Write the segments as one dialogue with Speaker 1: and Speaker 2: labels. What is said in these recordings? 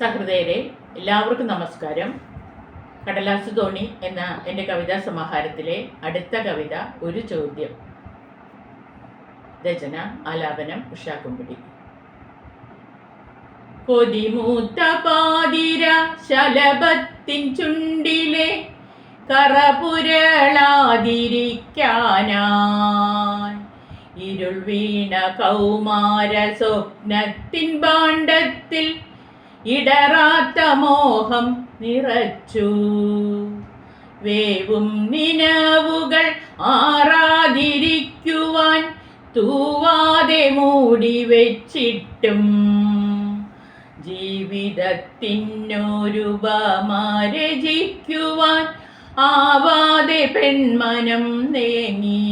Speaker 1: സഹൃദയരെ എല്ലാവർക്കും നമസ്കാരം. കടലാസ് തോണി എന്ന എന്റെ കവിതാ സമാഹാരത്തിലെ അടുത്ത കവിത ഒരു ചോദ്യം. രചന ആലാപനം ഉഷാക്കുമ്പടി കൊതിമൂത്ത പാതിര ശലഭത്തിൻ ചുണ്ടിലെ കറപുരളാതിരിക്കാനായി. ഇരുൾ വീണ കൗമാര സ്വപ്നത്തിൻ ഭാണ്ഡത്തിൽ ഇടറാത്ത മോഹം നിറച്ചു. വേവും നിലവുകൾ ആറാതിരിക്കുവാൻ തൂവാതെ മൂടി വെച്ചിട്ടും ജീവിതത്തിനൊരുപമാരചിക്കുവാൻ ആവാതെ പെൺമനം നേങ്ങി.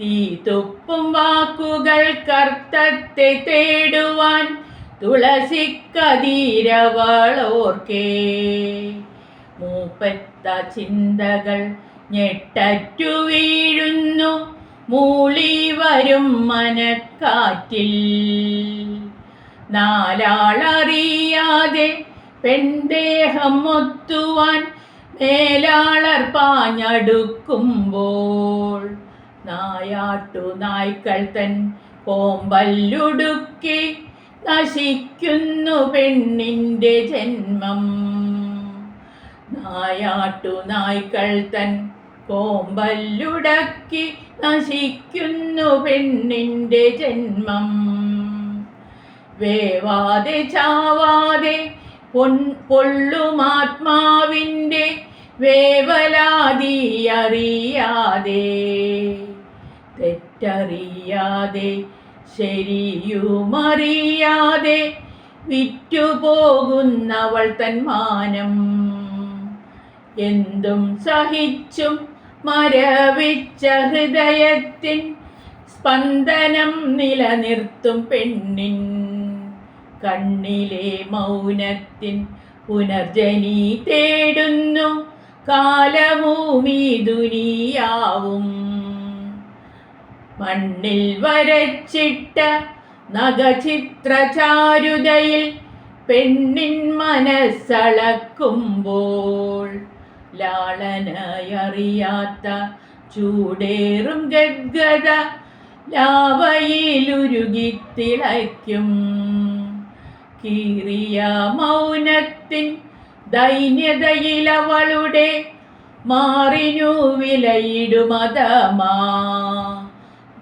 Speaker 1: തീ തുപ്പും വാക്കുകൾ കർത്തത്തെ തേടുവാൻ തുളസിക്കതീരവളോർക്കേ. മൂപ്പത്ത ചിന്തകൾ ഞെട്ടറ്റു വീഴുന്നു മൂളി വരും മനക്കാറ്റിൽ. നാലാളറിയാതെ പെൺദേഹം ഒത്തുവാൻ മേലാളർ പാഞ്ഞടുക്കുമ്പോൾ നായാട്ടു നായ്ക്കൾ തൻ കോമ്പല്ലുടുക്കി നശിക്കുന്നു പെണ്ണിന്റെ ജന്മം. നായാട്ടു നായ്ക്കൾ തൻ കോമ്പല്ലുടക്കി നശിക്കുന്നു പെണ്ണിന്റെ ജന്മം. വേവാതെ ചാവാതെ പൊൻ പൊള്ളുമാത്മാവിന്റെ വേവലാതിയറിയാതെ തെറ്ററിയാതെ ശരിയുമറിയാതെ വിറ്റുപോകുന്നവൾ തന്മാനം മാനം. എന്തും സഹിച്ചും മരവിച്ച ഹൃദയത്തിൻ സ്പന്ദനം നിലനിർത്തും പെണ്ണിൻ കണ്ണിലെ മൗനത്തിൻ പുനർജനി തേടുന്നു. കാലഭൂമി ദുനിയാവും മണ്ണിൽ വരച്ചിട്ട നഖചിത്രചാരുതയിൽ പെണ്ണിൻ മനസ്സളക്കുമ്പോൾ ലാളനയറിയാത്ത ചൂടേറും ഗദ്ഗത ലാവയിലുരുകിത്തിളയ്ക്കും കീറിയ മൗനത്തിൻ ദൈന്യതയിലവളുടെ മാറിനു വിലയിടുമതമാ.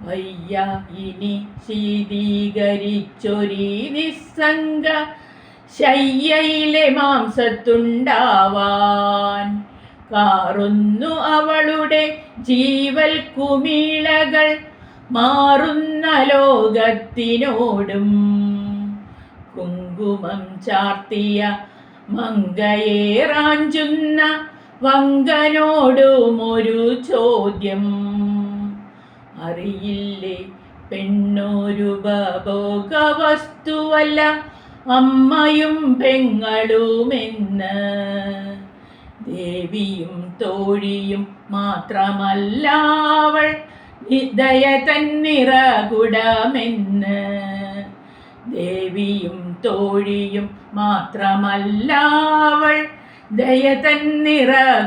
Speaker 1: വയ്യ ഇനി ശീതീകരിച്ചൊരീ നിസ്സംഗ ശയ്യയിലെ മാംസത്തുണ്ടാവാൻ. കാറുന്നു അവളുടെ ജീവൽ കുമിളകൾ മാറുന്ന ലോകത്തിനോടും. കുങ്കുമം ചാർത്തിയ മങ്കയേറാഞ്ചുന്ന വങ്കനോടും ഒരു ചോദ്യം. അറിയില്ലേ? പെണ്ണൊരു ഭോഗ വസ്തുവല്ല അമ്മയും പെങ്ങളുമെന്ന്. ദേവിയും തോഴിയും മാത്രമല്ല അവൾ നിദയ തന്നിറകുടമെന്ന്. ദേവിയും തോഴിയും മാത്രമല്ല അവൾ ദയ തന്നിറകുടമെന്ന്.